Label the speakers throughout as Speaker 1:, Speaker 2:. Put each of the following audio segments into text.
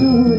Speaker 1: to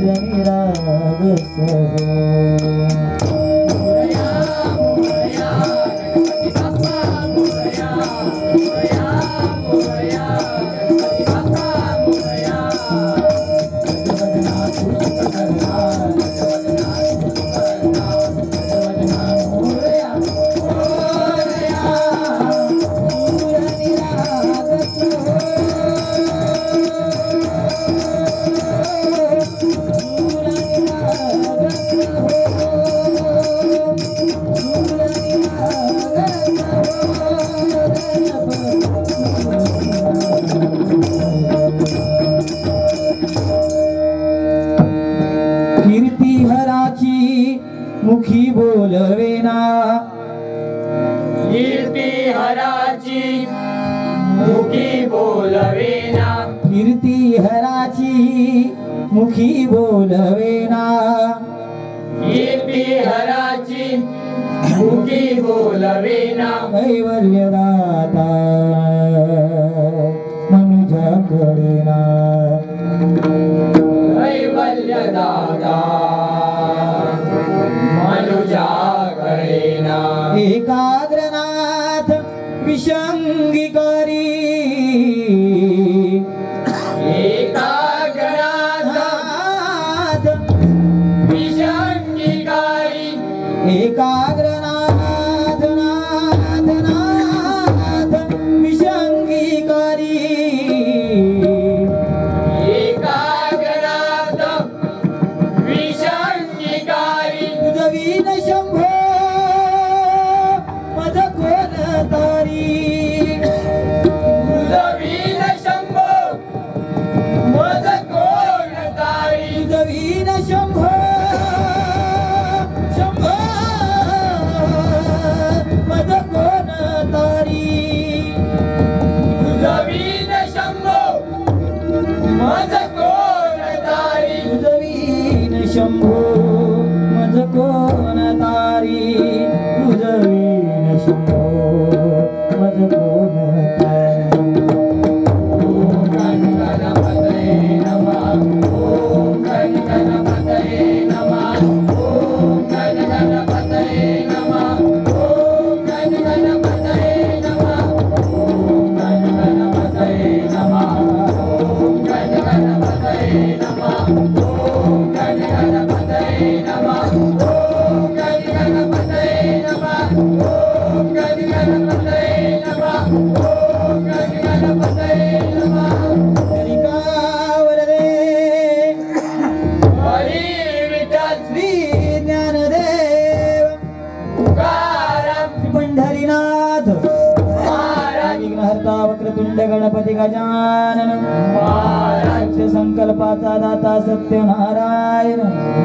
Speaker 2: हर्ता Vakratunda Ganpati Gajanan
Speaker 1: Maharaj
Speaker 2: संकल्पाचा दाता सत्यनारायण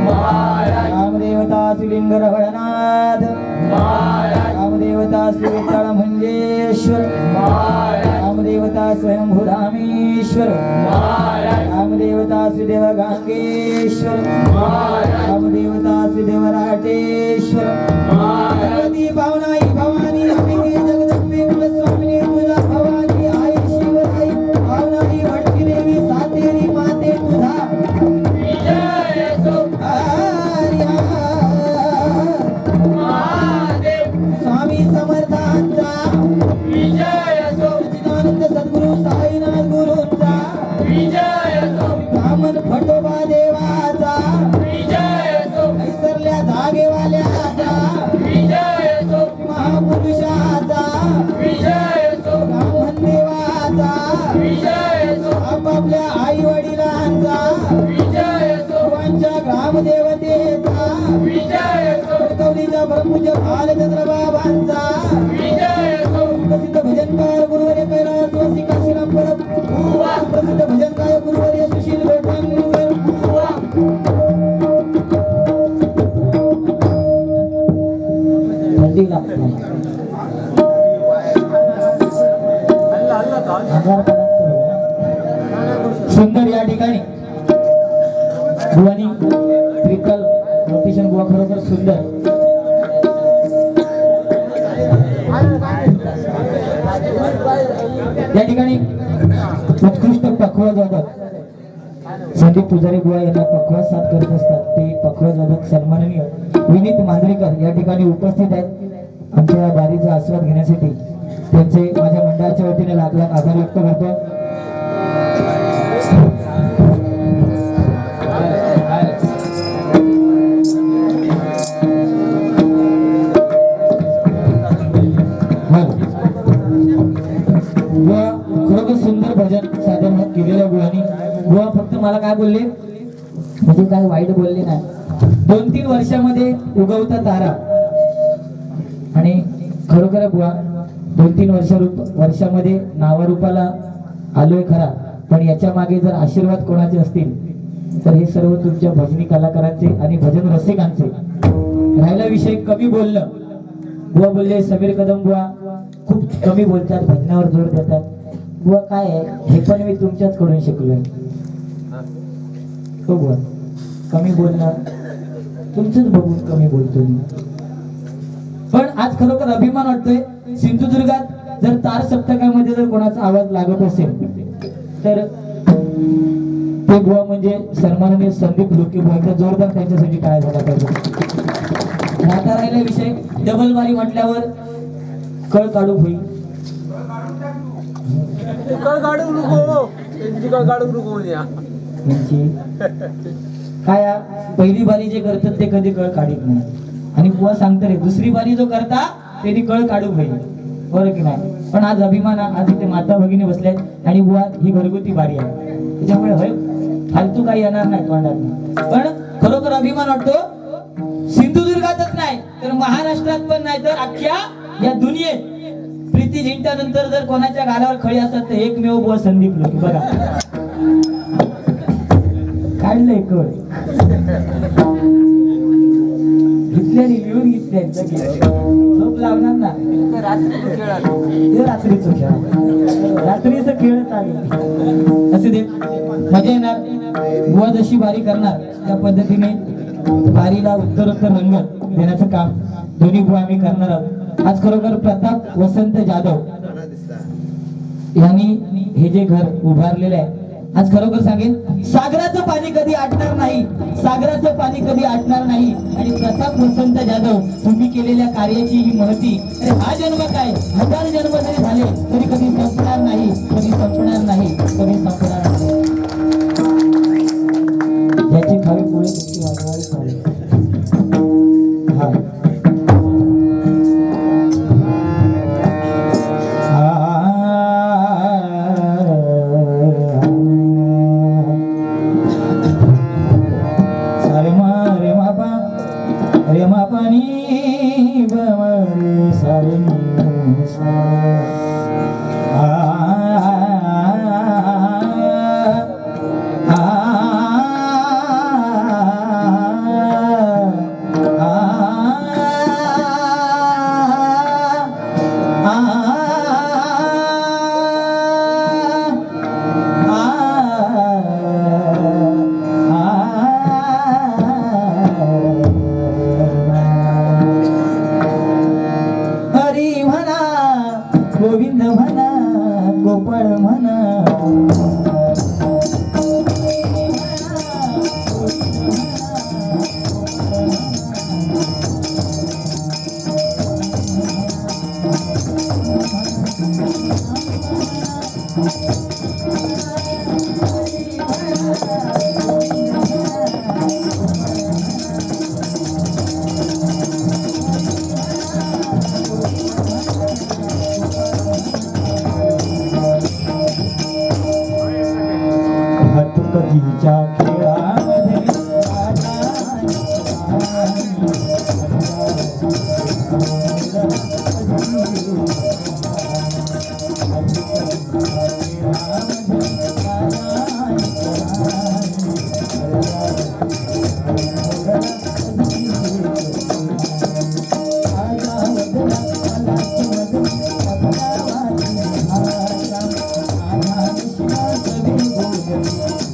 Speaker 1: महाराज
Speaker 2: रामदेवता श्रीलिंग रवळनाथ रामदेवता श्री मंजेश्वर
Speaker 1: महाराज
Speaker 2: रामदेवता स्वयंभू रामेश्वर रामदेवता श्रीदेव
Speaker 1: गांगेश्वर
Speaker 2: रामदेवता
Speaker 1: श्रीदेव
Speaker 2: राटेश्वर दीपावनाई भवानी आमच्या या बारीचा आस्वाद घेण्यासाठी त्यांचे माझ्या मंडळाच्या वतीने लाख लाख आभार व्यक्त करतो. बुवा सुंदर भजन केलेल्या फक्त मला काय बोलले? म्हणजे काय वाईट बोलले नाही. दोन तीन वर्षामध्ये उगवता तारा. खरोखर बुवा दोन तीन वर्ष वर्षामध्ये नावारूपाला आलोय खरा पण याच्या मागे जर आशीर्वाद कोणाचे असतील तर हे सर्व तुमच्या भजनी कलाकारांचे आणि भजन रसिकांचे. राहिला विषय कमी बोलणं. बुवा बोलले समीर कदम बुवा खूप कमी बोलतात भजनावर जोर देतात. बुवा काय आहे हे पण मी तुमच्याच कडून शिकलोय. हो बुवा कमी बोलणं. तुमचंच बघून कमी बोलतो मी. पण आज खरोखर अभिमान वाटतोय सिंधुदुर्गात जर तार सप्तकामध्ये जर कोणाचा आवाज लागत असेल तर ते बुवा म्हणजे सन्माननीय संदीप लोके बुवा एकदा जोरदार त्यांच्यासाठी काय झाला पाहिजे आता राहिला विषय. डबल बारी म्हटल्यावर कळ काढू होईल
Speaker 3: कळ काढू नको. त्यांची कळ काढू नको
Speaker 2: काय पहिली बारी जे करतात ते कधी कळ काढत नाही. आणि बुवा सांगतो रे दुसरी बारी जो करता त्यांनी कळ काढू पाहिजे बरं की नाही? पण आज अभिमान आहे, आज इथे माता भगिनी बसल्यात आणि बुवा ही घरगुती बारी आहे. त्याच्यामुळे होय फालतू काही येणार नाही तोंडात पण खरोखर अभिमान वाटतो सिंधुदुर्गातच नाही तर महाराष्ट्रात पण नाही तर अख्ख्या या दुनियेत. प्रीती जिंकल्यानंतर जर कोणाच्या गालावर खळी असतात तर एकमेव बुवा संदीप लोक बघा. काढलंय कळ. घेतल्याने लिहून घेतल्या झोप लावणार ना? हे रात्रीचं खेळ रात्रीचं खेळ. चालेल असे दे. मजा येणार. बुवा जशी बारी करणार त्या पद्धतीने बारीला उत्तरोत्तर रंगत देण्याचं काम दोन्ही बुवा आम्ही करणार आहोत. आज खरोखर प्रताप वसंत जाधव यांनी हे जे घर उभारलेलं आहे आज खरोखर सांगेन सागराचं पाणी कधी आटणार नाही सागराचं पाणी कधी आटणार नाही. आणि प्रताप वसंत जाधव तुम्ही केलेल्या कार्याची ही महती अरे हा जन्म काय? हजार जन्म जरी झाले तरी कधी संपणार नाही कधी संपणार नाही कधी संपणार नाही. Thank you.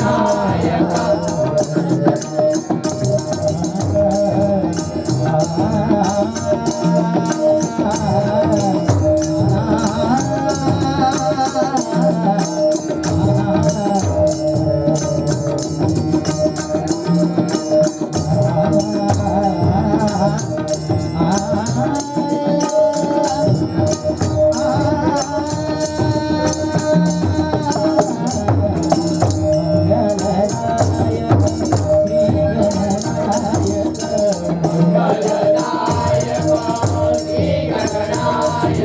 Speaker 2: 자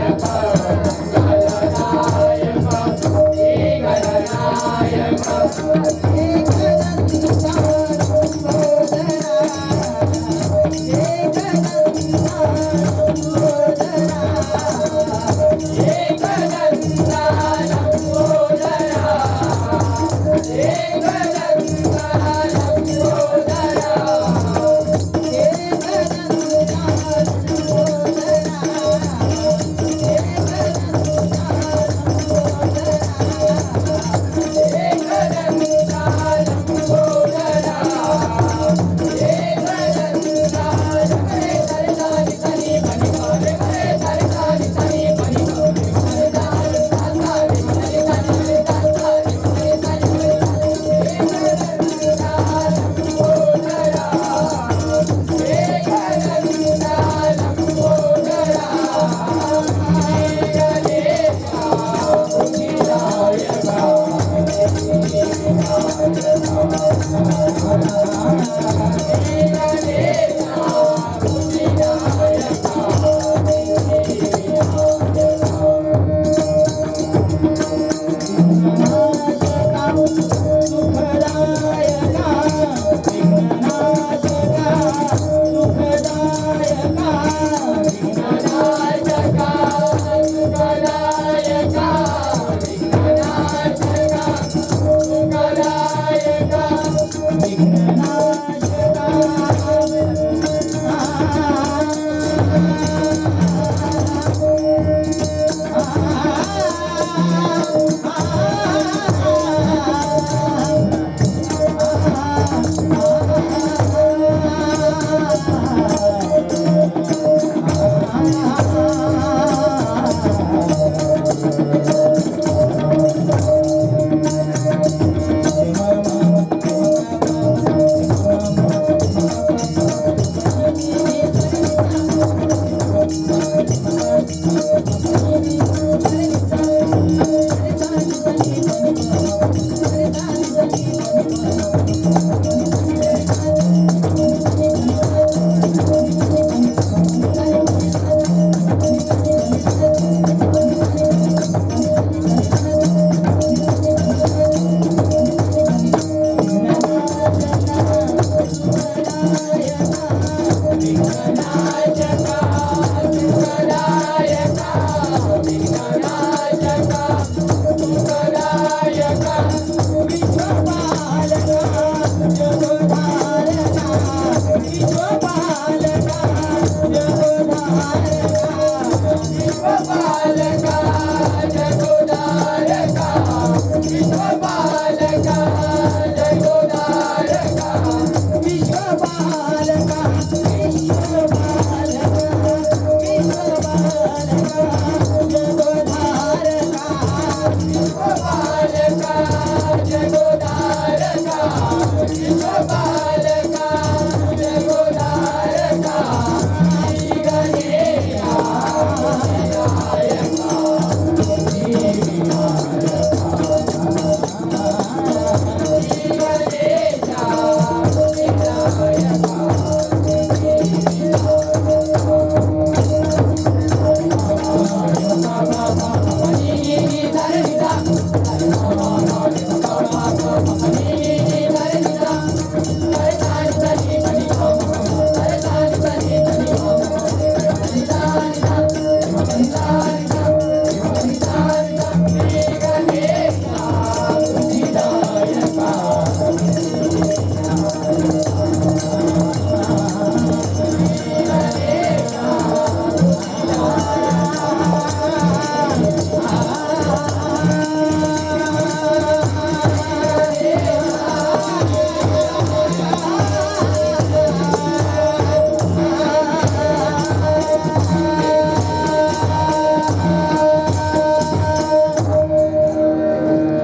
Speaker 2: Empire.